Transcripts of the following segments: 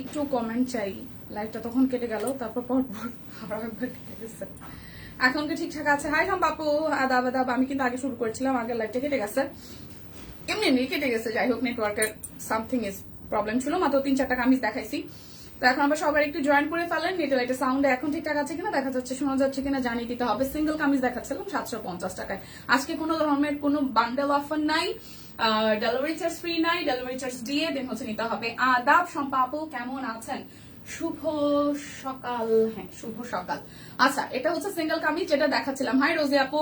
একটু কমেন্ট চাই। লাইভটা তখন কেটে গেল, তারপর পর পর আবার একবার কেটে গেছে। এখন কি ঠিকঠাক আছে? হাই হাম বাপু আদাব আদাব, আমি কিন্তু আগে শুরু করেছিলাম, আগের লাইভটা কেটে গেছে। এমনি এমনি কেটে গেছে, যাই হোক নেটওয়ার্কের সামথিং ইজ প্রবলেম ছিল, মাত্র তিন চারটা কামিজ দেখাইছি। তো এখন আমরা সবাই একটু জয়েন করে ফেলেন নেটের একটা সাউন্ড এখন ঠিকঠাক আছে কিনা, দেখা যাচ্ছে, শোনা যাচ্ছে কিনা, জানিয়ে দিতে হবে। সিঙ্গেল কামিজ দেখাচ্ছিলাম সাতশো পঞ্চাশ টাকায়। আজকে কোনো ধরনের কোনো বান্ডেল অফার নাই। ডেলিভারি চার্জ ফ্রি নাই, ডেলিভারি চার্জ দিয়ে দেন হচ্ছে নিতে হবে। আদাব সম্পাপু কেমন আছেন? শুভ সকাল হ্যাঁ শুভ সকাল। আচ্ছা এটা হচ্ছে সিঙ্গেল কামিজ, যেটা দেখাচ্ছিলাম। হাই রোজি আপু।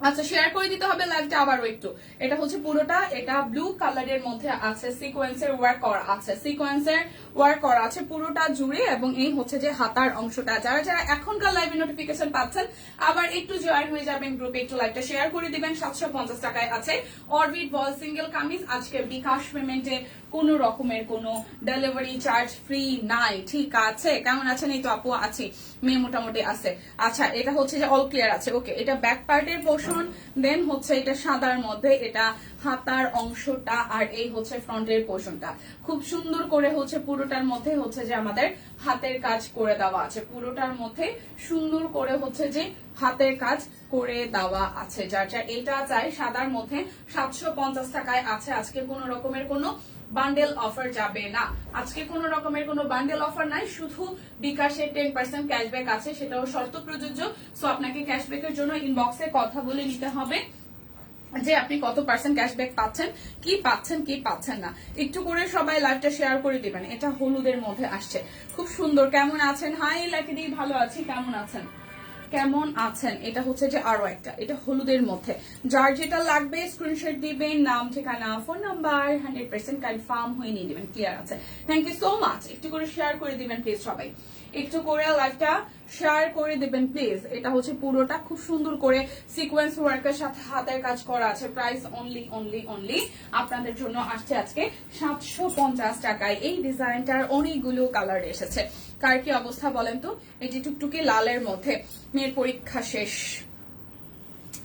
আচ্ছা শেয়ার করে দিতে হবে লাইভটা আবারও একটু। এটা হচ্ছে পুরোটা, এটা ব্লু কালারের মধ্যে আছে সিকোয়েন্সের ওয়ার্ক করা আছে। সিকোয়েন্সের ওয়ার্ক করা আছে পুরোটা জুড়ে এবং এই হচ্ছে যে হাতার অংশটা। যারা যারা এখনকার লাইভে নোটিফিকেশন পাচ্ছেন, আবার একটু জয়েন হয়ে যাবেন গ্রুপে একটু লাইভটা শেয়ার করে দিবেন। সাতশো পঞ্চাশ টাকায় আছে। অরবিট বল সিঙ্গেল কামিজ, আজকে বিকাশ পেমেন্টে কোন রকমের কোনো ডেলিভারি চার্জ ফ্রি নাই। ঠিক আছে? কেমন আছেন? এই তো আপু আছি। মেয়ে মোটামুটি আছে। আচ্ছা এটা হচ্ছে যে অল ক্লিয়ার আছে। ওকে এটা ব্যাক পার্টের পোর্শন দেন হচ্ছে এটা সাদার মধ্যে, এটা হাতার অংশটা, আর এই হচ্ছে ফ্রন্টের পোর্শনটা। খুব সুন্দর করে হচ্ছে পুরোটার মধ্যে হচ্ছে যে আমাদের হাতের কাজ করে দেওয়া আছে। পুরোটার মধ্যে সুন্দর করে হচ্ছে যে হাতের কাজ করে দেওয়া আছে। যার যা এটা চাই সাদার মধ্যে সাতশো পঞ্চাশ টাকায় আছে। আজকে কোনো রকমের কোনো বান্ডেল অফার যাবে না। আজকে কোনো রকমের কোনো বান্ডেল অফার নাই, শুধু বিকাশে টেন পার্সেন্ট ক্যাশব্যাক আছে, সেটাও শর্ত প্রযোজ্য। সো আপনাকে ক্যাশব্যাকের জন্য ইনবক্সে কথা বলে নিতে হবে যে আপনি কত পার্সেন্ট ক্যাশব্যাক পাচ্ছেন, কি পাচ্ছেন কি পাচ্ছেন না। একটু করে সবাই লাইভটা শেয়ার করে দিবেন, এটা হলুদের মধ্যে আসছে। খুব সুন্দর, কেমন আছেন? হাই লাকিদি ভালো আছি, কেমন আছেন? কেমন আছেন? এটা হচ্ছে যে আরও একটা। এটা হলুদের মধ্যে। যার যেটা লাগবে স্ক্রিনশট দিবেন, নাম, ঠিকানা phone number hundred percent confirm হয়ে নিয়ে দিবেন ক্লিয়ার আছে। থ্যাংক ইউ সো মাচ একটু করে শেয়ার করে দিবেন প্লিজ সবাই। একটু করে লাইভটা শেয়ার করে দিবেন প্লিজ এটা হচ্ছে পুরোটা খুব সুন্দর করে সিকোয়েন্স ওয়ার্কের সাথে হাতের কাজ করা আছে প্রাইস অনলি অনলি অনলি আপনাদের জন্য আসছে আজকে সাতশো পঞ্চাশ টাকায় এই ডিজাইনটার অনেকগুলো কালার এসেছে কার কি অবস্থা বলেন তো এটি টুকটুকে লালের মধ্যে মেয়ের পরীক্ষা শেষ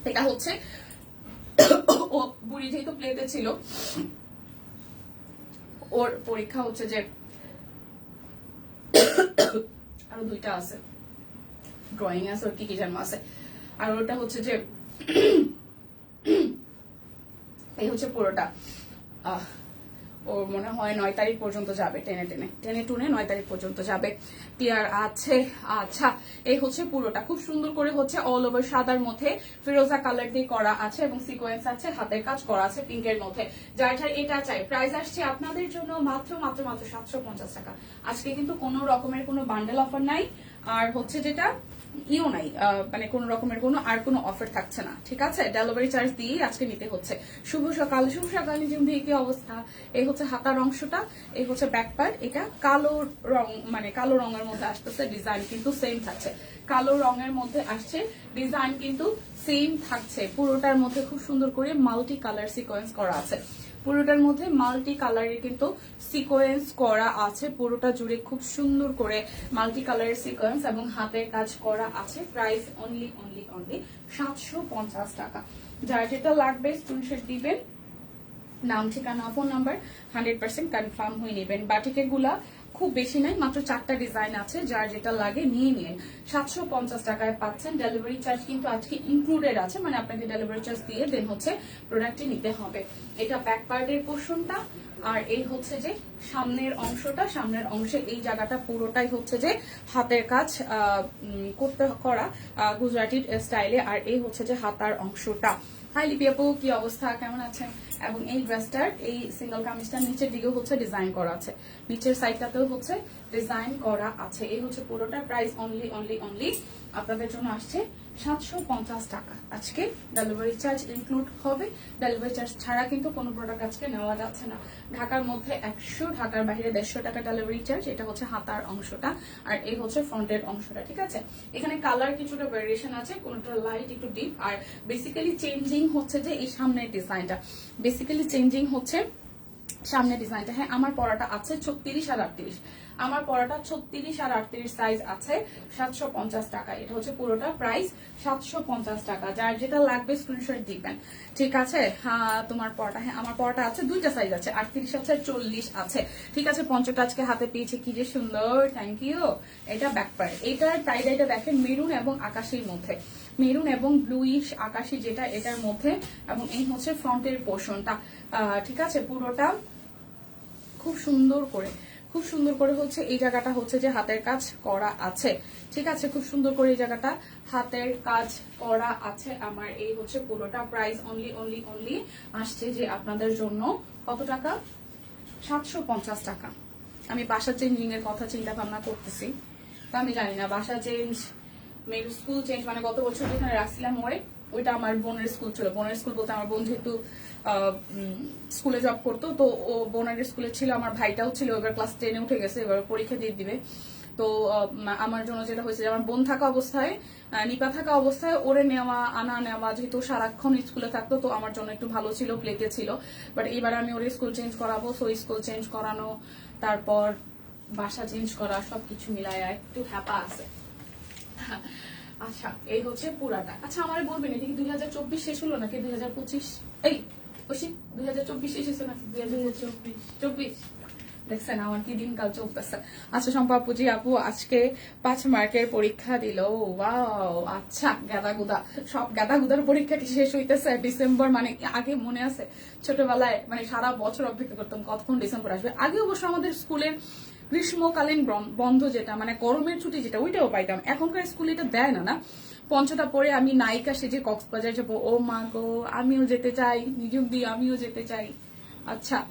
এটা হচ্ছে ও বুড়ি যেহেতু প্লেতে ছিল ওর পরীক্ষা হচ্ছে যে আরও দুইটা আছে। ড্রয়িং আছে, ওর কি কি যেন আছে। আর ওটা হচ্ছে যে, এই হচ্ছে পুরোটা। ওর মনে হয় নয় তারিখ পর্যন্ত যাবে টেনে টেনে। টেনে টুনে নয় তারিখ পর্যন্ত যাবে। ক্লিয়ার আছে আচ্ছা এই হচ্ছে পুরোটা। খুব সুন্দর করে হচ্ছে অল ওভার সাদার মধ্যে ফিরোজা কালার দিয়ে করা আছে এবং সিকোয়েন্স আছে, হাতের কাজ করা আছে পিঙ্কের মধ্যে। যার যার এটা চাই। প্রাইস আসছে আপনাদের জন্য মাত্র মাত্র মাত্র সাতশো পঞ্চাশ টাকা। আজকে কিন্তু কোনো রকমের কোনো বান্ডেল অফার নাই। আর হচ্ছে যেটা ইও নাই মানে কোন রকমের কোনো আর কোনো অফার থাকছে না, ঠিক আছে? ডেলিভারি চার্জ দিয়ে আজকে নিতে হচ্ছে। শুভ সকাল শুভ সকাল দিয়ে কি অবস্থা? এই হচ্ছে হাতার অংশটা, এই হচ্ছে ব্যাক পার্ট এটা কালো রং মানে কালো রঙের মধ্যে আসতেছে ডিজাইন কিন্তু সেম থাকছে। কালো রঙের মধ্যে আসছে ডিজাইন কিন্তু সেম থাকছে, পুরোটার মধ্যে খুব সুন্দর করে মাল্টি কালার সিকোয়েন্স করা আছে। পুরোটার মধ্যে মাল্টি কালারের কিন্তু সিকোয়েন্স করা আছে। পুরোটা জুড়ে খুব সুন্দর করে মাল্টি কালারের সিকোয়েন্স এবং হাতের কাজ করা আছে। প্রাইস অনলি অনলি অনলি সাতশো পঞ্চাশ টাকা। যার যেটা লাগবে স্ক্রিনশট দিবেন। নাম, ঠিকানা phone number hundred percent confirm হয়ে নেবেন। বাটিকে গুলা খুব বেশি নাই, মাত্র চারটা ডিজাইন আছে, যার যেটা লাগে নিয়ে নিন। সাতশো পঞ্চাশ টাকায় পাচ্ছেন ডেলিভারি চার্জ কিন্তু আজকে ইনক্লুডেড আছে মানে আপনাকে ডেলিভারি চার্জ দিয়ে দেন হচ্ছে প্রোডাক্টটি নিতে হবে। এটা ব্যাক পার্টের পোর্শনটা আর এই হচ্ছে যে সামনের অংশটা, সামনের অংশে এই জায়গাটা পুরোটাই হচ্ছে যে হাতের কাজ করতে করা গুজরাটির স্টাইলে আর এই হচ্ছে যে হাতার অংশটা। হাই লিপি আপু, কি অবস্থা? কেমন আছেন? এবং এই ড্রেসটার এই সিঙ্গেল কামিজটার নিচের দিকেও হচ্ছে ডিজাইন করা আছে। নিচের সাইডটাতেও হচ্ছে ডিজাইন করা আছে। এই হচ্ছে পুরোটা প্রাইস অনলি অনলি অনলি আপনাদের জন্য আসছে। সাতশো পঞ্চাশ টাকা। আজকে ডেলিভারি চার্জ ইনক্লুড হবে। ডেলিভারি চার্জ ছাড়া কিন্তু কোনো প্রোডাক্ট আজকে নেওয়া যাচ্ছে না। ঢাকার মধ্যে একশো, ঢাকার বাইরে দেড়শো টাকা ডেলিভারি চার্জ এটা হচ্ছে হাতার অংশটা। আর এই হচ্ছে ফ্রন্টের অংশটা, ঠিক আছে? এখানে কালার কিছুটা ভেরিয়েশন আছে, কোনটা লাইট একটু ডিপ আর বেসিক্যালি চেঞ্জিং হচ্ছে যে এই সামনের ডিজাইনটা বেসিক্যালি চেঞ্জিং হচ্ছে সামনে ডিজাইনটা হ্যাঁ আমার পরাটা আছে ছত্রিশ আর আটত্রিশ। আমার পরাটা ছত্রিশ আর আটত্রিশ সাইজ আছে, সাতশো পঞ্চাশ টাকা। এটা হচ্ছে পুরোটা প্রাইস সাতশো পঞ্চাশ টাকা। যার যেটা লাগবে স্ক্রিনশট দিবেন। ঠিক আছে? হ্যাঁ তোমার পরাটা হ্যাঁ আমার পরাটা আছে, দুইটা সাইজ আছে। আটত্রিশ আছে, চল্লিশ আছে। ঠিক আছে? পঞ্চটা আজকে হাতে পেয়েছে। কি যে সুন্দর। থ্যাংক ইউ এটা ব্যাক পার্ট এটার এটা দেখেন মেরুন এবং আকাশের মধ্যে। মেরুন এবং ব্লুইশ আকাশি যেটা, এটার মধ্যে। এবং এই হচ্ছে ফ্রন্টের পোর্শনটা ঠিক আছে? পুরোটা খুব সুন্দর করে। খুব সুন্দর করে হচ্ছে এই জায়গাটা হচ্ছে যে হাতের কাজ করা আছে। ঠিক আছে, খুব সুন্দর করে এই জায়গাটা হাতের কাজ করা আছে। আমার এই হচ্ছে পুরোটা প্রাইস অনলি অনলি অনলি আসছে যে আপনাদের জন্য কত টাকা? সাতশো পঞ্চাশ টাকা। আমি বাসা চেঞ্জিং এর কথা চিন্তা ভাবনা করতেছি। তো আমি জানি না বাসা চেঞ্জ মেয়ের স্কুল চেঞ্জ মানে গত বছর যেখানে রাখছিলাম ওরে ওইটা আমার বোনের স্কুল ছিল। বোনের স্কুল বলতে আমার বোন যেহেতু স্কুলে জব করতো, তো ও বোনের স্কুলে ছিল, আমার ভাইটাও ছিল, এবার ক্লাস টেনে উঠে গেছে, এবার পরীক্ষা দিয়ে দিবে। তো আমার জন্য যেটা হয়েছে আমার বোন থাকা অবস্থায় নিপা থাকা অবস্থায় ওরে নেওয়া, আনা নেওয়া, যেহেতু সারাক্ষণ স্কুলে থাকতো, তো আমার জন্য একটু ভালো ছিল প্লেতে ছিল। বাট এবার আমি ওর স্কুল চেঞ্জ করাবো সো স্কুল চেঞ্জ করানো, তারপর বাসা চেঞ্জ করা, সবকিছু মিলায় একটু হ্যাপা আছে। আচ্ছা এই হচ্ছে পুরাটা। আচ্ছা আমার বলবেন, এটা কি দুই হাজার চব্বিশ শেষ হলো নাকি দুই হাজার পঁচিশ? এই ওসি দুই হাজার চব্বিশ শেষ হয়েছে নাকি? দুই হাজার চব্বিশ চব্বিশ। দেখছেন আমার কি দিনকাল চলতেছে। আচ্ছা শম্পা পুজি আপু, আজকে পাঁচ মার্কের পরীক্ষা দিল। ওয়াও আচ্ছা গাদা গুদা সব গাদা গুদার পরীক্ষা শেষ হইতেছে? ডিসেম্বর মানে আগে মনে আছে? ছোটবেলায় মানে সারা বছর অপেক্ষা করতাম কতক্ষণ ডিসেম্বর আসবে? আগে অবশ্য আমাদের স্কুলের গ্রীষ্মকালীন বন- বন্ধ যেটা মানে গরমের ছুটি যেটা, ওইটাও পাইতাম। এখনকার স্কুলে এটা দেয় না না। পঞ্চটা পরে আমি নায়িকা সেজে কক্সবাজার যাব। ও মা গো, আমিও যেতে চাই নিযুক দিয়ে আমিও যেতে চাই। আচ্ছা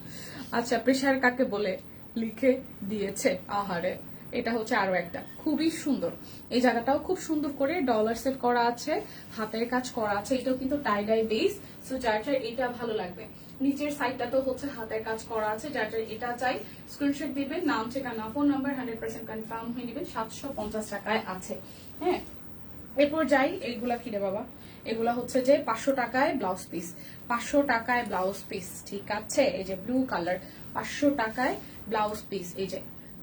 আচ্ছা প্রেশার কাকে বলে? লিখে দিয়েছে, আহারে। এটা হচ্ছে আরও একটা। খুবই সুন্দর। এই জায়গাটাও খুব সুন্দর করে ডলার সেট করা আছে, হাতের কাজ করা আছে, এটাও কিন্তু টাইডাই বেস সো যার যার এটা ভালো লাগবে। নিচের সাইডটা তো হচ্ছে হাতের কাজ করা আছে, যার যার এটা চাই। স্ক্রিনশট দিবেন, নাম, ঠিকানা phone number hundred percent confirm হয়ে নেবেন সাতশো পঞ্চাশ টাকায় আছে। হ্যাঁ? এরপর যাই, এইগুলা কি রে বাবা? এগুলা হচ্ছে যে পাঁচশো টাকায় ব্লাউজ পিস পাঁচশো টাকায় ব্লাউজ পিস ঠিক আছে? এই যে ব্লু কালার পাঁচশো টাকায় ব্লাউজ পিস এই যে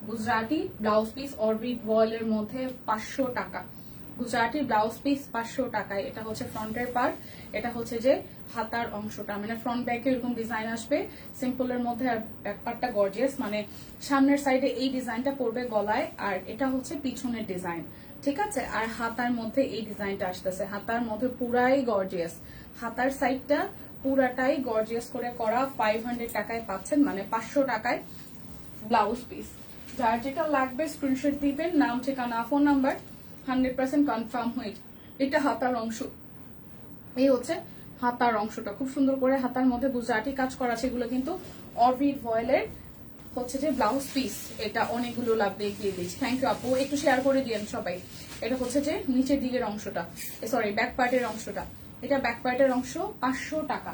গুজরাটি ব্লাউজ পিস অরবিট ওয়ালের মধ্যে পাঁচশো টাকা। গুজরাটি ব্লাউজ পিস পাঁচশো টাকায়। এটা হচ্ছে ফ্রন্টের পার্ট এটা হচ্ছে যে হাতার অংশটা। মানে ফ্রন্ট ব্যাকে এরকম ডিজাইন আসবে সিম্পলের মধ্যে আর ব্যাক পার্টটা গর্জিয়াস মানে সামনের সাইডে এই ডিজাইনটা পড়বে গলায়, আর এটা হচ্ছে পিছনের ডিজাইন ঠিক আছে? আর হাতার মধ্যে এই ডিজাইনটা আসতেছে। হাতার মধ্যে পুরাই গর্জিয়াস হাতার সাইডটা পুরাটাই গর্জিয়াস করে করা ফাইভ হান্ড্রেড টাকায় পাচ্ছেন মানে পাঁচশো টাকায় ব্লাউজ পিস যার যেটা লাগবে স্ক্রিনশট দিবেন, নাম, ঠিকানা phone number hundred percent confirm হয়ে এটা হাতার অংশ। এই হচ্ছে হাতার অংশটা। খুব সুন্দর করে হাতার মধ্যে গুজরাটি কাজ করা আছে, এগুলো কিন্তু অরবিট ভয়েলের হচ্ছে যে ব্লাউজ পিস এটা অনেকগুলো লাভ দেখিয়ে দিয়েছি। থ্যাংক ইউ আপু। একটু শেয়ার করে দিয়েন সবাই। এটা হচ্ছে যে নিচের দিকের অংশটা। সরি ব্যাক পার্টের অংশটা। এটা ব্যাক পার্টের অংশ পাঁচশো টাকা।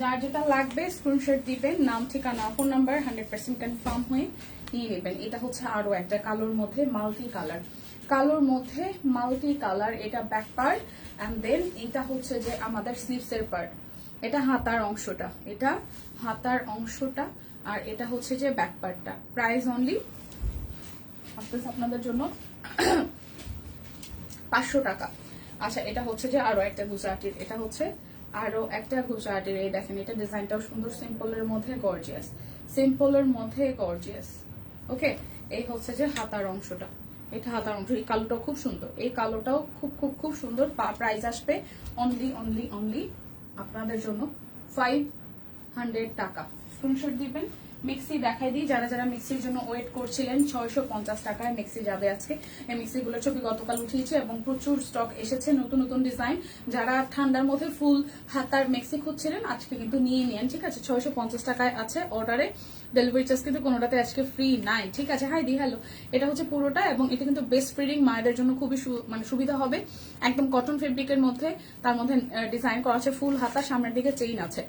যার যেটা লাগবে স্ক্রিনশট দিবেন, নাম, ঠিকানা phone number hundred percent confirm হয়ে নিয়ে নেবেন। এটা হচ্ছে আরও একটা কালোর মধ্যে মাল্টি কালার কালোর মধ্যে মাল্টি কালার, এটা ব্যাক পার্ট অ্যান্ড দেন এটা হচ্ছে যে আমাদের স্লিভস এর পার্ট এটা হাতার অংশটা, এটা হাতার অংশটা, আর এটা হচ্ছে যে ব্যাক পার্টটা প্রাইস অনলি আপনাদের জন্য পাঁচশো টাকা। আচ্ছা এটা হচ্ছে যে আরও একটা গুজরাটির, এটা হচ্ছে আরও একটা গুজরাটির, এই দেখেন, এটা ডিজাইনটাও সুন্দর সিম্পলের মধ্যে গর্জিয়াস সিম্পলের মধ্যে গর্জিয়াস ওকে এই হচ্ছে যে হাতার অংশটা। এটা হাতার অংশ। এই কালোটাও খুব সুন্দর। এই কালোটাও খুব খুব খুব সুন্দর। প্রাইস আসবে অনলি অনলি অনলি আপনাদের জন্য ফাইভ হান্ড্রেড টাকা। স্ক্রিনশট দিবেন। মিক্সি দেখাই দিই। যারা যারা মিক্সির জন্য ওয়েট করছিলেন, ছয়শো পঞ্চাশ টাকায় মিক্সি যাবে আজকে। এই মিক্সিগুলোর ছবি গতকাল উঠিয়েছে এবং প্রচুর স্টক এসেছে, নতুন নতুন ডিজাইন যারা ঠান্ডার মধ্যে ফুল হাতার মিক্সি খুঁজছিলেন, আজকে কিন্তু নিয়ে নিন ঠিক আছে? ছয়শো পঞ্চাশ টাকায় আছে অর্ডারে ডেলিভারি চার্জ কিন্তু কোনোটাতে আজকে ফ্রি নাই, ঠিক আছে? হাই দি হ্যালো এটা হচ্ছে পুরোটা এবং এটা কিন্তু বেস্ট ফিডিং মায়েদের জন্য খুবই মানে সুবিধা হবে। একদম কটন ফেব্রিকের মধ্যে, তার মধ্যে ডিজাইন করা আছে ফুল হাতা, সামনের দিকে চেইন আছে।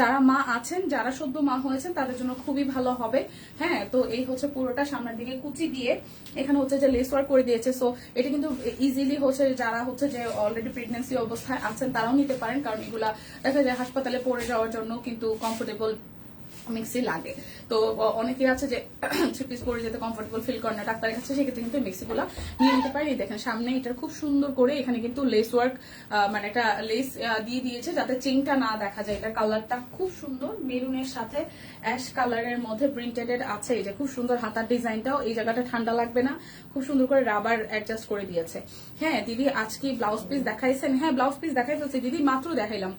যারা মা আছেন, যারা সদ্য মা হয়েছেন, তাদের জন্য খুবই ভালো হবে। হ্যাঁ তো এই হচ্ছে পুরোটা সামনের দিকে কুচি দিয়ে এখানে হচ্ছে যে লেস ওয়ার্ক করে দিয়েছে। সো এটা কিন্তু ইজিলি হচ্ছে যারা হচ্ছে যে অলরেডি প্রেগনেন্সি অবস্থায় আছেন, তারাও নিতে পারেন। কারণ এগুলা দেখা যায় হাসপাতালে পড়ে যাওয়ার জন্য কিন্তু কমফোর্টেবল মিক্সি লাগে। তো অনেকে আছে যে থ্রি পিস পরে যেতে কমফোর্টেবল ফিল করে না, ডাক্তারের কাছে, সেক্ষেত্রে কিন্তু মিক্সিগুলো নিয়ে নিতে পারি দেখেন, সামনে এটা খুব সুন্দর করে এখানে কিন্তু লেস ওয়ার্ক মানে একটা লেস দিয়ে দিয়েছে যাতে চেনটা না দেখা যায়। এটা কালারটা খুব সুন্দর। মেরুনের সাথে অ্যাশ কালারের মধ্যে প্রিন্টেড আছে। এটা খুব সুন্দর হাতার ডিজাইনটাও এই জায়গাটা ঠান্ডা লাগবে না। খুব সুন্দর করে রাবার অ্যাডজাস্ট করে দিয়েছে। হ্যাঁ দিদি, আজকে ব্লাউজ পিস দেখাইছেন? হ্যাঁ ব্লাউজ পিস দেখাই দিদি, মাত্র দেখাইলাম।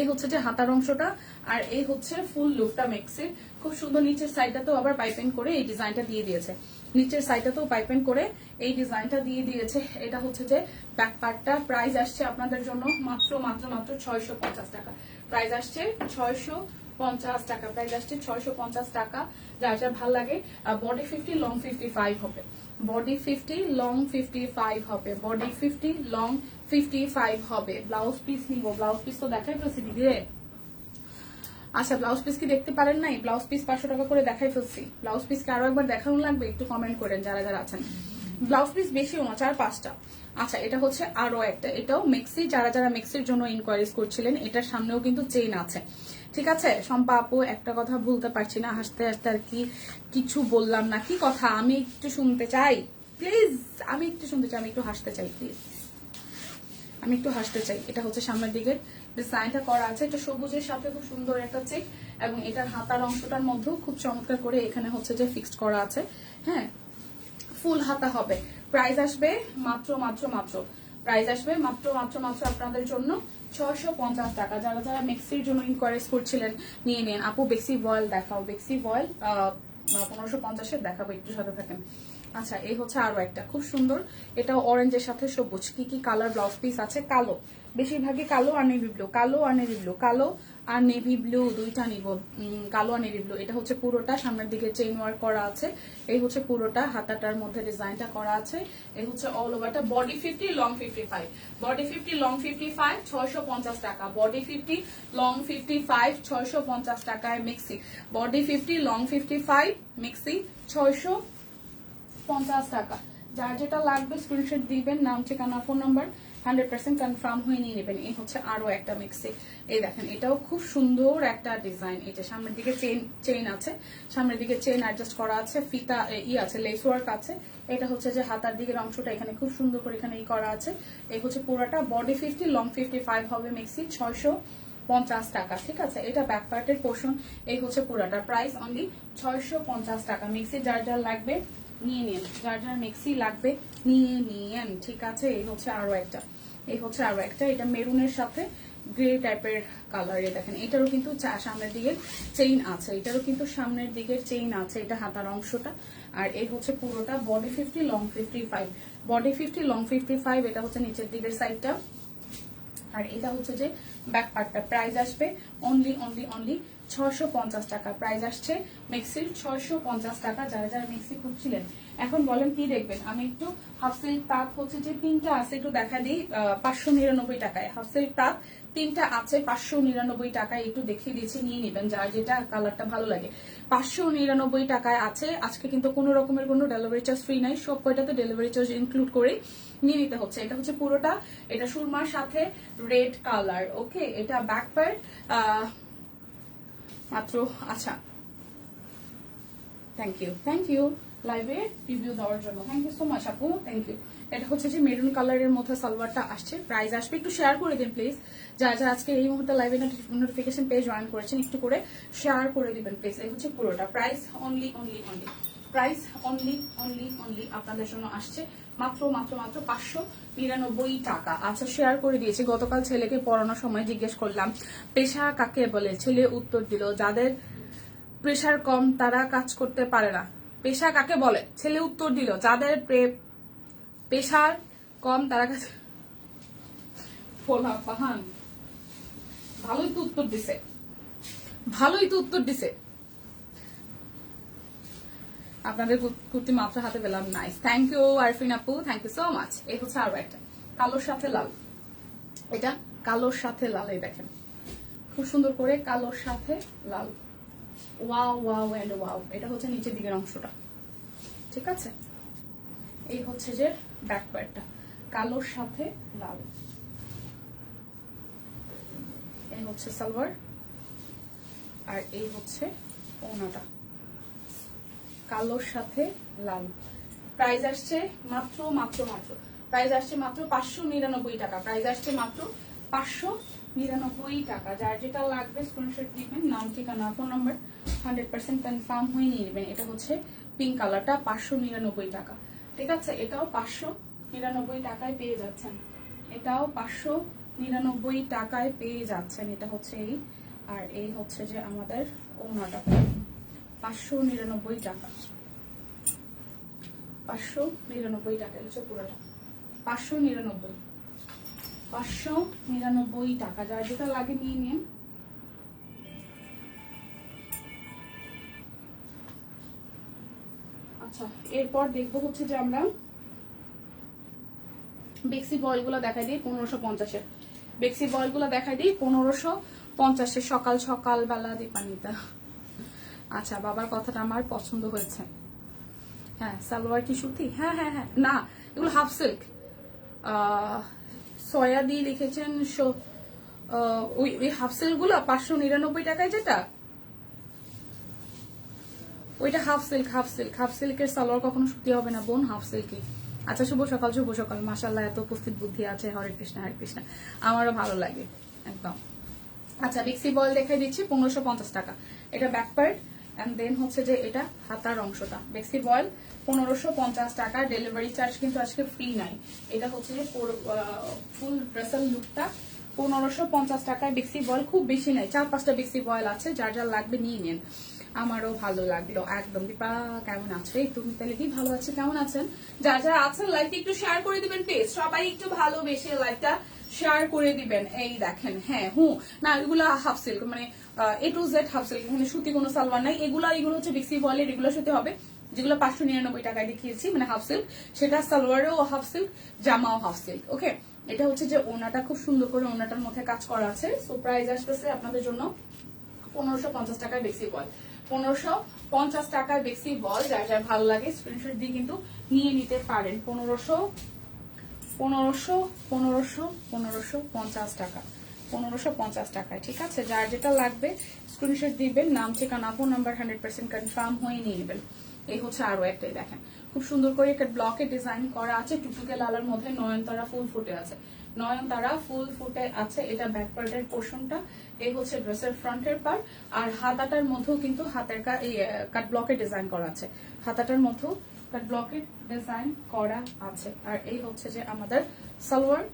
এই হচ্ছে যে হাতার অংশটা, আর এই হচ্ছে ফুল লুকটা মেক্সের খুব সুন্দর নিচের সাইডটাতেও আবার পাইপেন করে এই ডিজাইনটা দিয়ে দিয়েছে। নিচের সাইডটাতেও পাইপেন করে এই ডিজাইনটা দিয়ে দিয়েছে। এটা হচ্ছে যে ব্যাক পার্টটা প্রাইস আসছে আপনাদের জন্য মাত্র মাত্র মাত্র ছয়শো পঞ্চাশ টাকা। প্রাইস আসছে ছয়শো পঞ্চাশ টাকা প্রাইস আসছে ছয়শো পঞ্চাশ টাকা। যার যার ভালো লাগে body fifty long fifty five হবে। Body fifty long fifty five হবে। Body fifty long fifty five হবে। ব্লাউজ পিস নিব। ব্লাউজ পিস তো দেখাই ফেলছি দিদি রে। আচ্ছা ব্লাউজ পিস কি দেখতে পারেন নাই? ব্লাউজ পিস পাঁচশো টাকা করে দেখাই ফেলছি। ব্লাউজ পিস কি আরও একবার দেখানো লাগবে? একটু কমেন্ট করেন যারা যারা আছেন। ব্লাউজ পিস বেশিও না, চার, পাঁচটা। আচ্ছা এটা হচ্ছে আরও একটা। এটাও মেক্সি যারা যারা মেক্সির জন্য ইনকোয়ারিজ করছিলেন, এটার সামনেও কিন্তু চেইন আছে। ঠিক আছে? শম্পা আপু, একটা কথা ভুলতে পারছি না, হাসতে হাসতে আর কি কিছু বললাম না। কি কথা? আমি একটু শুনতে চাই। প্লিজ আমি একটু শুনতে চাই, আমি একটু হাসতে চাই প্লিজ আমি একটু হাসতে চাই। এটা হচ্ছে সামনের দিকে ডিজাইনটা করা আছে, এটা সবুজের সাথে খুব সুন্দর একটা চেক এবং এটার হাতার অংশটার মধ্যেও খুব চমৎকার করে এখানে হচ্ছে যে ফিক্সড করা আছে। হ্যাঁ ফুল হাতা হবে। প্রাইস আসবে মাত্র মাত্র মাত্র। প্রাইস আসবে মাত্র মাত্র মাত্র আপনাদের জন্য ছশো পঞ্চাশ টাকা। যারা যারা মেক্সির জন্য ইনকোয়ারিজ করছিলেন, নিয়ে নিন। আপু বেক্সি ভয়েল দেখাও। বেক্সি ভয়েল পনেরোশো পঞ্চাশের দেখাবো, একটু সাথে থাকেন। আচ্ছা এই হচ্ছে আরও একটা। খুব সুন্দর। এটা অরেঞ্জের সাথে সবুজ। কি কি কালার ব্লাউজ পিস আছে? কালো। বেশিরভাগই কালো আর নেভি ব্লু কালো আর নেভি ব্লু কালো আর নেভি ব্লু দুইটা নিব। কালো আর নেভি ব্লু এটা হচ্ছে পুরোটা। সামনের দিকে চেইন ওয়ার্ক করা আছে। এই হচ্ছে পুরোটা। হাতাটার মধ্যে ডিজাইনটা করা আছে। এই হচ্ছে all ওভারটা body fifty long fifty five body fifty long fifty five ছয়শো পঞ্চাশ টাকা। Body fifty long fifty five ছয়শো পঞ্চাশ টাকায় mixie body fifty long fifty five mixie ছয়শো পঞ্চাশ টাকা। যার যেটা লাগবে স্ক্রিনশট দিবেন, নাম, ঠিকানা phone number hundred percent confirm হয়ে নিয়ে নেবেন। এই হচ্ছে আরও একটা মিক্সি এই দেখেন, এটাও খুব সুন্দর একটা ডিজাইন এটা সামনের দিকে চেন চেইন আছে। সামনের দিকে চেন অ্যাডজাস্ট করা আছে, ফিতা ই আছে লেস ওয়ার্ক আছে। এটা হচ্ছে যে হাতার দিকের অংশটা এখানে খুব সুন্দর করে এখানে ই করা আছে। এই হচ্ছে পুরোটা body fifty long fifty five হবে মিক্সি ছয়শো পঞ্চাশ টাকা, ঠিক আছে? এটা ব্যাক পার্টের পোর্শন এই হচ্ছে পুরাটা প্রাইস অনলি ছয়শো পঞ্চাশ টাকা। মিক্সি যার যার লাগবে নিয়ে নিন। যার যার মিক্সি লাগবে, নিয়ে নিয়েন ঠিক আছে? এই হচ্ছে আরও একটা। এই হচ্ছে আরও একটা। এটা মেরুনের সাথে গ্রে টাইপের কালার দেখেন। এটারও কিন্তু সামনের দিকের চেইন আছে। এটারও কিন্তু সামনের দিকের চেইন আছে এটা হাতার অংশটা। আর এই হচ্ছে পুরোটা body fifty long fifty five body fifty long fifty five এটা হচ্ছে নিচের দিকের সাইডটা আর এটা হচ্ছে যে ব্যাক পার্টটা প্রাইস আসবে অনলি অনলি অনলি ছয়শো পঞ্চাশ টাকা। প্রাইস আসছে মিক্সির ছয়শো পঞ্চাশ টাকা, যারা যারা মিক্সি খুঁজছিলেন। এখন বলেন কি দেখবেন? আমি একটু হাফ সিল্ক তাঁত হচ্ছে যে তিনটা আছে, একটু দেখা দিই পাঁচশো নিরানব্বই টাকায়। হাফ সিল্ক তাঁত তিনটা আছে, পাঁচশো নিরানব্বই টাকায় একটু দেখিয়ে দিয়েছি, নিয়ে নেবেন, যার যেটা কালারটা ভালো লাগে। পাঁচশো নিরানব্বই টাকায় আছে, আজকে কিন্তু কোনো রকমের কোনো ডেলিভারি চার্জ ফ্রি নাই, সব কয়টাতে ডেলিভারি চার্জ ইনক্লুড করে নিয়ে নিতে হচ্ছে। এটা হচ্ছে পুরোটা, এটা সুরমার সাথে রেড কালার ওকে এটা ব্যাক পার্ট মাত্র আচ্ছা। থ্যাংক ইউ থ্যাংক ইউ লাইভে রিভিউ দেওয়ার জন্য। থ্যাংক ইউ সো মাচ আপু। থ্যাংক ইউ এটা হচ্ছে যে মেরুন কালারের মধ্যে সালোয়ারটা আসছে। প্রাইস আসবে। একটু শেয়ার করে দিন প্লিজ যারা যারা আজকে এই মুহূর্তে লাইভে নোটিফিকেশন পেজ জয়েন করেছেন, একটু করে শেয়ার করে দিবেন প্লিজ এই হচ্ছে পুরোটা। Price only only only price only only only আপনাদের জন্য আসছে। মাত্র মাত্র মাত্র পাঁচশো নিরানব্বই টাকা। আচ্ছা শেয়ার করে দিয়েছি। গতকাল ছেলেকে পড়ানোর সময় জিজ্ঞেস করলাম, পেশা কাকে বলে? ছেলে উত্তর দিল, যাদের প্রেশার কম, তারা কাজ করতে পারে না। পেশা কাকে বলে? ছেলে উত্তর দিল, যাদের পেশার কম, তারা কাজ ভালোই তো উত্তর দিছে। ভালোই তো উত্তর দিছে। আপনাদের কুর্তি মাত্র হাতে পেলাম। নাইস থ্যাংক ইউ আরফিন আপু। থ্যাংক ইউ সো মাচ এই হচ্ছে আরও একটা। কালোর সাথে লাল। এটা কালোর সাথে লাল, এই দেখেন। খুব সুন্দর করে কালোর সাথে লাল। ওয়াও ওয়াও এন্ড ওয়াও এটা হচ্ছে নিচের দিকের অংশটা। ঠিক আছে? এই হচ্ছে যে ব্যাক পার্টটা কালোর সাথে লাল। এই হচ্ছে সালোয়ার। আর এই হচ্ছে ওনাটা। কালোর সাথে লাল। প্রাইস আসছে মাত্র মাত্র মাত্র। প্রাইস আসছে মাত্র পাঁচশো নিরানব্বই টাকা। প্রাইস আসছে মাত্র পাঁচশো নিরানব্বই টাকা। যার যেটা লাগবে স্ক্রিনশট দিবেন, নাম, ঠিকানা phone number hundred percent confirm হয়ে নিয়ে নেবেন। এটা হচ্ছে পিঙ্ক কালারটা পাঁচশো নিরানব্বই টাকা। ঠিক আছে? এটাও পাঁচশো নিরানব্বই টাকায় পেয়ে যাচ্ছেন। এটাও পাঁচশো নিরানব্বই টাকায় পেয়ে যাচ্ছেন। এটা হচ্ছে এই, আর এই হচ্ছে যে আমাদের ওনাটা পাঁচশো নিরানব্বই টাকা। পাঁচশো নিরানব্বই টাকা হচ্ছে পুরোটা। পাঁচশো নিরানব্বই। পাঁচশো নিরানব্বই টাকা, যার যেটা লাগে নিয়ে নিন। আচ্ছা এরপর দেখব হচ্ছে যে আমরা বেক্সি বয়েলগুলো দেখাই দিই পনেরোশো পঞ্চাশের বেক্সি বয়েলগুলো দেখাই দিই পনেরোশো পঞ্চাশের সকাল সকাল বেলা দীপানিতা আচ্ছা বাবার কথাটা আমার পছন্দ হয়েছে। হ্যাঁ সালোয়ার কি সুতি? হ্যাঁ হ্যাঁ হ্যাঁ না, এগুলো হাফ সিল্ক সয়া দিয়ে লিখেছেন ওই ওই হাফ সিল্কগুলো পাঁচশো নিরানব্বই টাকায় যেটা? ওইটা half silk half silk half সিল্কের সালোয়ার কখনো সুতি হবে না, বোন হাফ সিল্কই আচ্ছা শুভ সকাল শুভ সকাল। মাসাল্লাহ এত উপস্থিত বুদ্ধি আছে। হরে কৃষ্ণ হরে কৃষ্ণ। আমারও ভালো লাগে, একদম। আচ্ছা বিক্সি বল দেখাই দিচ্ছি, পনেরোশো পঞ্চাশ টাকা। এটা ব্যাক পার্ট অ্যান্ড দেন হচ্ছে যে এটা হাতার অংশটা। বেক্সি বয়েল পনেরোশো পঞ্চাশ টাকা। ডেলিভারি চার্জ কিন্তু আজকে ফ্রি নাই। এটা হচ্ছে যে ফুল ড্রেসার লুকটা পনেরোশো পঞ্চাশ টাকায় বেক্সি বয়েল খুব বেশি নাই। চার পাঁচটা বেক্সি বয়েল আছে, যার যার লাগবে নিয়ে নিন। আমারও ভালো লাগল। একদম। দীপা, কেমন আছে? তুমি তাহলে কি ভালো আছে? কেমন আছেন? যারা যারা আছেন লাইভটা একটু শেয়ার করে দিবেন প্লিজ সবাই একটু ভালোবেসে লাইভটা শেয়ার করে দিবেন, এই দেখেন হ্যাঁ হু, না, এগুলো হাফ সিল্ক মানে A to Z half silk এখানে সুতি কোনো সালোয়ার নাই, এগুলো এগুলো হচ্ছে বিক্সি বলে এগুলো সুতি হবে, যেগুলো পাঁচশো নিরানব্বই টাকায় দেখিয়েছি মানে হাফ সিল্ক সেটা সালোয়ারেও হাফ সিল্ক জামাও হাফ সিল্ক ওকে এটা হচ্ছে যে ওনাটা খুব সুন্দর করে ওনাটার মধ্যে কাজ করা আছে সো প্রাইস আসতেছে আপনাদের জন্য পনেরোশো পঞ্চাশ টাকায় বেক্সি বল পনেরোশো পঞ্চাশ টাকায় বেক্সি বল যার যার ভালো লাগে স্ক্রিনশট দিয়ে কিন্তু নিয়ে নিতে পারেন, পনেরোশো পনেরোশো পনেরোশো পনেরোশো পঞ্চাশ টাকা। পনেরোশো পঞ্চাশ টাকায়, ঠিক আছে? যার যেটা লাগবে স্ক্রিনশট দিবেন, নাম, ঠিকানা phone number hundred percent confirm হয়ে নিয়ে নেবেন। এই হচ্ছে আরও একটাই দেখেন। খুব সুন্দর করে একটা ব্লকে ডিজাইন করা আছে টুকটুকে লালার মধ্যে নয়নতারা ফুল ফুটে আছে। নয়নতারা ফুল ফুটে আছে, এটা ব্যাক পার্টের পোর্শনটা এই হচ্ছে ড্রেসের ফ্রন্টের পার্ট আর হাতাটার মধ্যেও কিন্তু হাতের কাট ব্লকে ডিজাইন করা আছে। হাতাটার মধ্যেও কাট ব্লকে ডিজাইন করা আছে। আর এই হচ্ছে যে আমাদের সালোয়ার,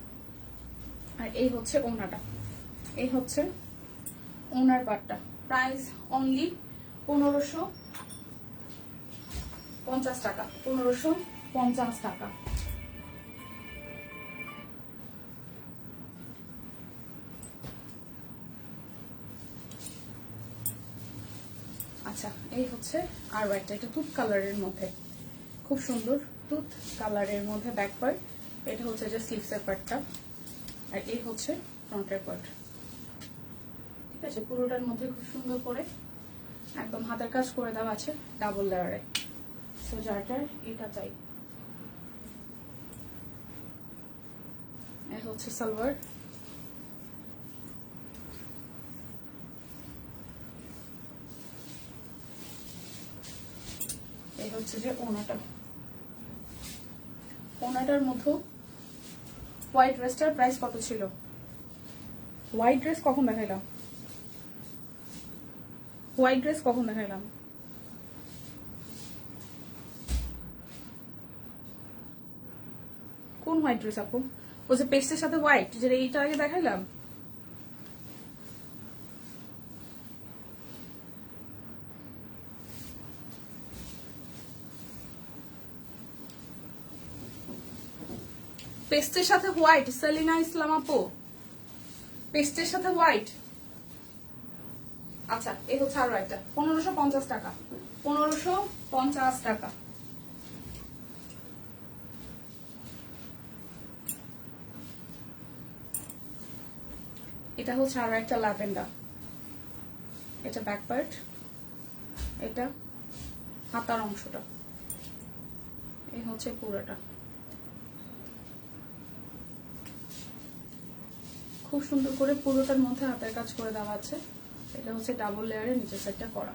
আর এই হচ্ছে ওনাটা। এই হচ্ছে ওনার পার্টটা প্রাইস অনলি পনেরোশো পঞ্চাশ টাকা। পনেরোশো পঞ্চাশ টাকা। আচ্ছা এই হচ্ছে আরও একটা, এটা তুত কালারের মধ্যে। খুব সুন্দর তুত কালারের মধ্যে ব্যাক পার্ট এটা হচ্ছে যে স্লিভসের পার্টটা আর এই হচ্ছে ফ্রন্টের পার্ট ঠিক আছে? পুরোটার মধ্যে খুব সুন্দর করে একদম হাতের কাজ করে দেওয়া আছে ডাবল লেয়ারে সো যারটার এটা চাই। এই হচ্ছে সালোয়ার। এই হচ্ছে যে ওনাটা। ওনাটার মধ্যে হোয়াইট ড্রেসটার প্রাইস কত ছিল? হোয়াইট ড্রেস কখন দেখাইলাম? হোয়াইট ড্রেস কখন দেখাইলাম? কোন হোয়াইট ড্রেস আপু? ও যে পেস্টের সাথে হোয়াইট যেটা এইটা আগে দেখাইলাম? পেস্টের সাথে হোয়াইট সেলিনা ইসলাম আপু। পেস্টের সাথে হোয়াইট আচ্ছা এই হচ্ছে আরও একটা। পনেরোশো পঞ্চাশ টাকা। পনেরোশো পঞ্চাশ টাকা। এটা হচ্ছে আরও একটা ল্যাভেন্ডার এটা ব্যাক পার্ট এটা হাতার অংশটা। এই হচ্ছে পুরোটা। খুব সুন্দর করে পুরোটার মধ্যে হাতের কাজ করে দেওয়া আছে। এটা হচ্ছে ডাবল লেয়ারের নিচের সাইডটা করা।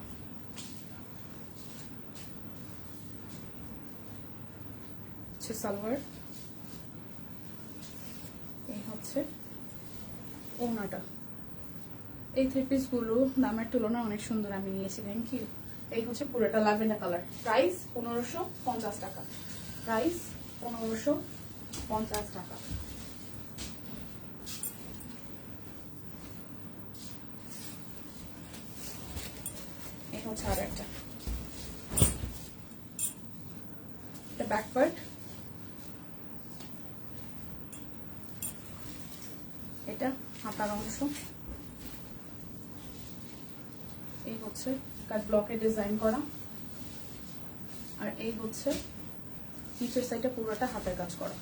হচ্ছে সালোয়ার। এই হচ্ছে ওনাটা এই থ্রি পিসগুলো দামের তুলনায় অনেক সুন্দর আমি নিয়েছি থ্যাংক ইউ এই হচ্ছে পুরোটা ল্যাভেন্ডার কালার প্রাইস পনেরোশো পঞ্চাশ টাকা। প্রাইস পনেরোশো পঞ্চাশ টাকা। এই হচ্ছে একটা এটা এটা হাতার অংশ। এই হচ্ছে কাট ব্লকে ডিজাইন করা। আর এই হচ্ছে নিচের সাইডে পুরোটা হাতের কাজ করা।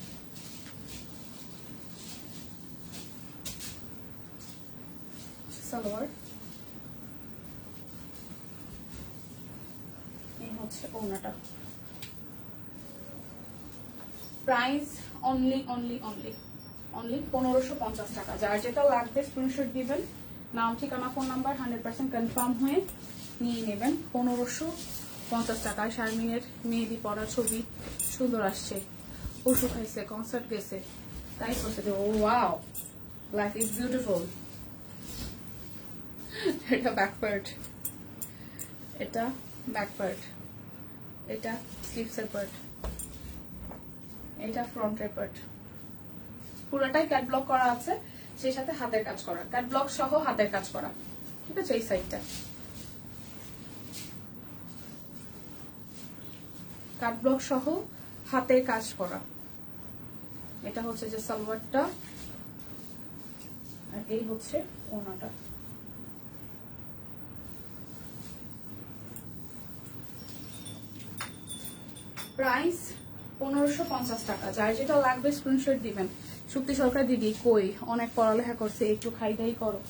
সালোয়ার এই হচ্ছে ওনাটা। Price only only only only পনেরোশো পঞ্চাশ টাকা। যার যেটা লাগবে স্ক্রিনশট দিবেন। নাম, ঠিকানা phone number hundred percent confirm হয়ে নিয়ে নেবেন পনেরোশো পঞ্চাশ টাকায়। শারমিনের মেহেদি পড়া ছবি সুন্দর আসছে। ওষুধ খাইছে কনসার্ট গেছে। তাই করছে ও ওয়াও লাইফ ইজ বিউটিফুল এটা ব্যাক পার্ট এটা ব্যাক পার্ট এটা স্লিপসের পার্ট এটা ফ্রন্টের পার্ট পুরোটাই ক্যাটব্লক করা আছে, সেই সাথে হাতের কাজ করা। ক্যাটব্লক সহ হাতের কাজ করা। ঠিক আছে, এই সাইডটা কাটব্লক সহ হাতের কাজ করা। এটা হচ্ছে যে সালোয়ারটা, আর এই হচ্ছে ওনাটা। প্রাইস পনেরোশো পঞ্চাশ টাকা। যার যেটা লাগবে স্ক্রিনশট দিবেন। শক্তি সরকার, দিদি কই? অনেক পড়ালেখা করছে, একটু খাই দাই করো।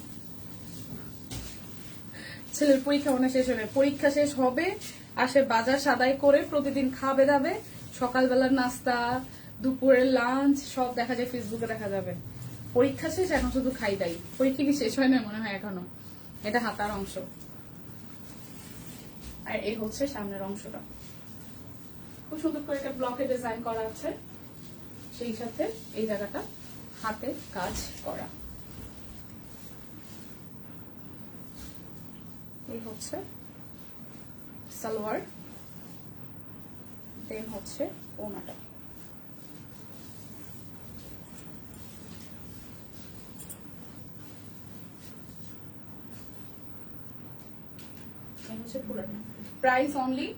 ছেলের পরীক্ষা মনে শেষ হবে পরীক্ষা শেষ হবে, আসে বাজার সাদাই করে প্রতিদিন খাবে দাবে, সকালবেলার নাস্তা, দুপুরের লাঞ্চ সব দেখা যায় ফেসবুকে দেখা যাবে। পরীক্ষা শেষ, এখন শুধু খাই দাই। পরীক্ষা কি শেষ হয় না মনে হয় এখনও? এটা হাতার অংশ। আর এই হচ্ছে সামনের অংশটা। খুব সুন্দর করে একটা ব্লকে ডিজাইন করা আছে। সেই সাথে এই জায়গাটা হাতে কাজ করা। এই হচ্ছে সালোয়ার। দেন হচ্ছে ওনাটা। প্রাইস অনলি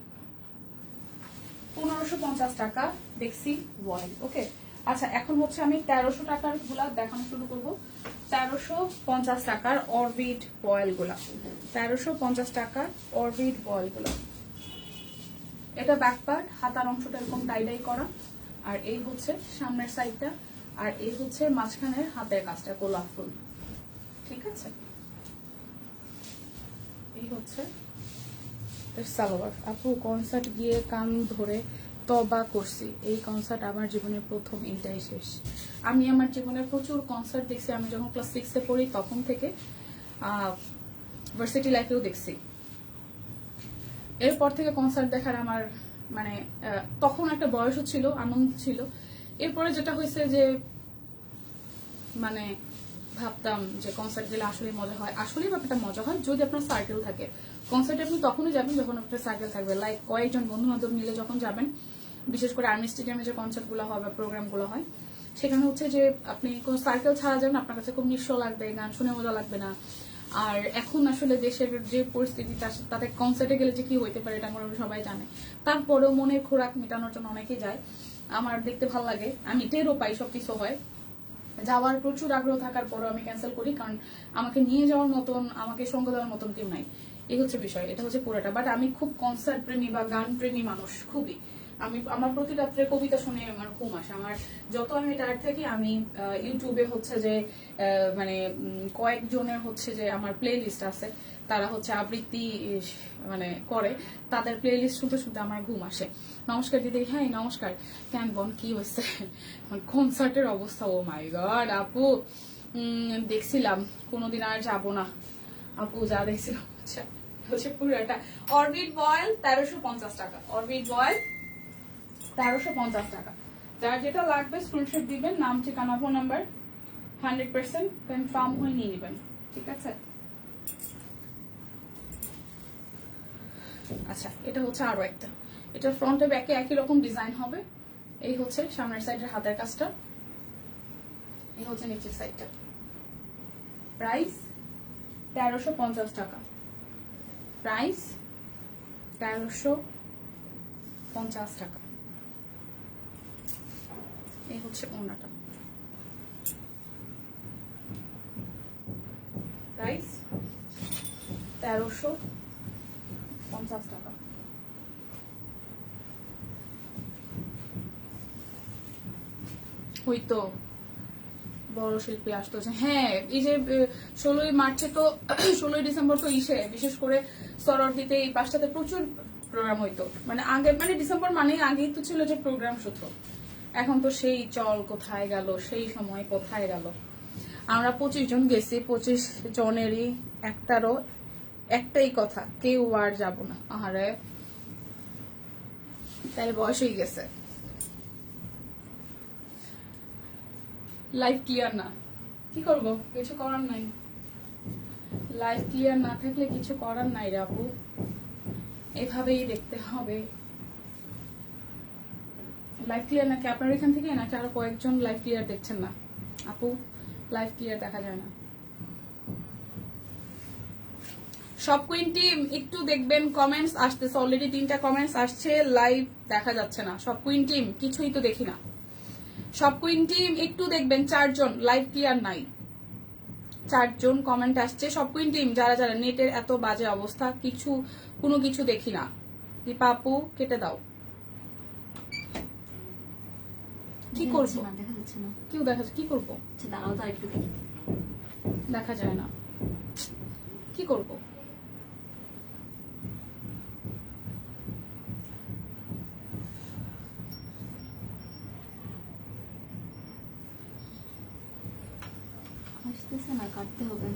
পনেরোশো পঞ্চাশ টাকা দেখছি ওয়াইল ওকে আচ্ছা এখন হচ্ছে আমি তেরোশো টাকারগুলা দেখানো শুরু করব। তেরোশো পঞ্চাশ টাকার অরবিট বয়েলগুলা। তেরোশো পঞ্চাশ টাকার অরবিট বয়েলগুলা। এটা ব্যাক পার্ট হাতার অংশটা এরকম টাইডাই করা। আর এই হচ্ছে সামনের সাইডটা আর এই হচ্ছে মাঝখানের হাতের কাজটা, গোলাপ ফুল। ঠিক আছে? এই হচ্ছে সালোয়ার আপু কনসার্ট গিয়ে কান ধরে তবা করছি। এই কনসার্ট আমার জীবনের প্রথম এটাই শেষ। আমি আমার জীবনে প্রচুর কনসার্ট দেখছি। আমি যখন ক্লাস সিক্সে পড়ি তখন থেকে ভার্সিটি লাইফেও দেখছি। এরপর থেকে কনসার্ট দেখার আমার মানে তখন একটা বয়সও ছিল, আনন্দ ছিল। এরপরে যেটা হয়েছে যে মানে ভাবতাম যে কনসার্ট গেলে আসলে মজা হয়। আসলেই ব্যাপারটা মজা হয় যদি আপনার সার্কেল থাকে। কনসার্টে আপনি তখনই যাবেন যখন আপনার সার্কেল থাকবে। লাইক কয়েকজন বন্ধু বান্ধব মিলে যখন যাবেন, বিশেষ করে আর্মি স্টেডিয়ামে যে কনসার্টগুলো হয় বা প্রোগ্রামগুলো হয়, সেখানে হচ্ছে যে আপনি কোন সার্কেল ছাড়া যাবেন, আপনার কাছে খুব নিঃস্ব লাগবে, গান শুনে মজা লাগবে না। আর এখন আসলে দেশের যে পরিস্থিতি তাতে কনসার্টে গেলে যে কি হইতে পারে এটা মোটামুটি সবাই জানে। তারপরেও মনের খোরাক মেটানোর জন্য অনেকে যায়। আমার দেখতে ভালো লাগে। আমি টেরও পাই সবকিছু হয়। যাওয়ার প্রচুর আগ্রহ থাকার পরও আমি ক্যান্সেল করি, কারণ আমাকে নিয়ে যাওয়ার মতন, আমাকে সঙ্গ দেওয়ার মতন কেউ নাই। এই হচ্ছে বিষয়, এটা হচ্ছে পুরাটা। বাট আমি খুব কনসার্ট প্রেমী বা গান প্রেমী মানুষ, খুবই। আমি, আমার প্রতি রাত্রে কবিতা শুনে আমার খুব আসে। আমার যত আমি টায়ার থাকি, আমি ইউটিউবে হচ্ছে যে মানে কয়েকজনের হচ্ছে যে আমার প্লে লিস্ট আছে। তারা হচ্ছে আবৃত্তি মানে করে, তাদের প্লে লিস্ট শুনতে শুনতে আমার ঘুম আসে। নমস্কার দিদি হ্যাঁ নমস্কার। কেন বোন, কি হয়েছে? কনসার্টের অবস্থা ও মাই গড আপু। দেখছিলাম, কোনোদিন আর যাব না। আপু যা দেখছিল আচ্ছা হচ্ছে পুরোটা অরবিট বয়েল তেরোশো পঞ্চাশ টাকা। অরবিট বয়েল তেরোশো পঞ্চাশ টাকা। যার যেটা লাগবে স্ক্রিনশট দিবেন, নাম, ঠিকানা phone number hundred percent confirm হয়ে নিয়ে নেবেন। ঠিক আছে? আচ্ছা এটা হচ্ছে আরও একটা। এটা ফ্রন্টে ব্যাকে একই রকম ডিজাইন হবে। এই হচ্ছে সামনের সাইডের হাতের কাজটা। এই হচ্ছে নিচের সাইডটা প্রাইস তেরোশো পঞ্চাশ টাকা। প্রাইস তেরোশো পঞ্চাশ টাকা। এই হচ্ছে ওনাটা প্রাইস তেরোশো পঞ্চাশ টাকা। হইতো বড় শিল্পী আসতো হ্যাঁ এই যে ষোলোই মার্চে তো, ষোলোই ডিসেম্বর তো ইসে, বিশেষ করে এই পাঁচটাতে প্রচুর প্রোগ্রাম হইতো। মানে আগে মানে ডিসেম্বর মানেই আগেই তো ছিল যে প্রোগ্রাম শুধু এখন তো সেই চল কোথায় গেল, সেই সময় কোথায় গেল। আমরা পঁচিশ জন গেছি, পঁচিশ জনেরই একটারও একটাই কথা, কেউ আর যাব না। আহারে। তাই বয়স হয়ে গেছে। লাইফ ক্লিয়ার না। কি করব? কিছু করার নাই। লাইফ ক্লিয়ার না থাকলে কিছু করার নাই রে আপু। এভাবেই দেখতে হবে। লাইফ ক্লিয়ার নাকি আপনার এখান থেকে? নাকি আরও কয়েকজন লাইফ ক্লিয়ার দেখছেন না? আপু লাইফ ক্লিয়ার দেখা যায় না। সব কুইন টিম একটু দেখবেন কমেন্টস আসতেছে অলরেডি তিনটা কমেন্টস আসছে লাইভ দেখা যাচ্ছে না। সব কুইন টিম কিছুই তো দেখি না। সব কুইন টিম একটু দেখবেন চারজন লাইভ ক্লিয়ার নাই। চারজন কমেন্ট আসছে সব কুইন টিম যারা যারা নেটের এত বাজে অবস্থা কিছু কোনো কিছু দেখি না। দীপা আপু কেটে দাও। কি করব? না দেখা যাচ্ছে কি করব? আচ্ছা দাঁড়াও তো একটু দেখা যায় না। কি করব আসতেছে না কাটতে হবে।